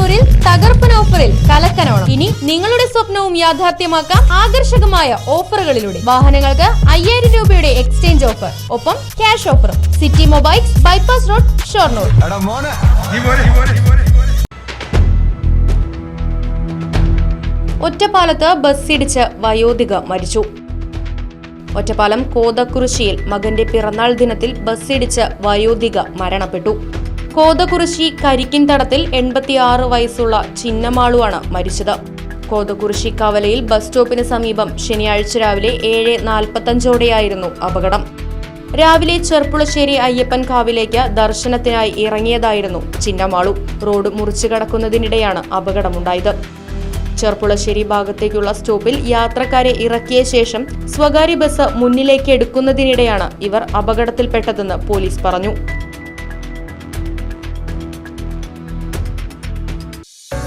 ഷൊർണൂരിൽ തകർപ്പൻ ഓഫറിൽ കലക്കനോണം. ഇനി നിങ്ങളുടെ സ്വപ്നവും യാഥാർത്ഥ്യമാക്കാം ആകർഷകമായ ഓഫറുകളിലൂടെ. വാഹനങ്ങൾക്ക് അയ്യായിരം രൂപയുടെ എക്സ്ചേഞ്ച് ഓഫർ. ഒപ്പം ക്യാഷ് ഓഫറും. City mobiles bypass road Shoranur. ഒറ്റപ്പാലത്ത് ബസ്സിടിച്ച് വയോധിക മരിച്ചു. ഒറ്റപ്പാലം കോതക്കുറിശിയിൽ മകന്റെ പിറന്നാൾ ദിനത്തിൽ ബസ്സിടിച്ച് വയോധിക മരണപ്പെട്ടു. കോതക്കുറിശി കരിക്കിൻ തടത്തിൽ എൺപത്തിയാറ് വയസ്സുള്ള ചിന്നമാളുവാണ് മരിച്ചത്. കോതകുറിശി കവലയിൽ ബസ് സ്റ്റോപ്പിന് സമീപം ശനിയാഴ്ച രാവിലെ ഏഴ് നാൽപ്പത്തഞ്ചോടെയായിരുന്നു അപകടം. രാവിലെ ചെർപ്പുളശ്ശേരി അയ്യപ്പൻ കാവിലേക്ക് ദർശനത്തിനായി ഇറങ്ങിയതായിരുന്നു ചിന്നമാളു. റോഡ് മുറിച്ചു കടക്കുന്നതിനിടെയാണ് അപകടമുണ്ടായത്. ചെർപ്പുളശ്ശേരി ഭാഗത്തേക്കുള്ള സ്റ്റോപ്പിൽ യാത്രക്കാരെ ഇറക്കിയ ശേഷം സ്വകാര്യ ബസ് മുന്നിലേക്ക് എടുക്കുന്നതിനിടെയാണ് ഇവർ അപകടത്തിൽപ്പെട്ടതെന്ന് പോലീസ് പറഞ്ഞു.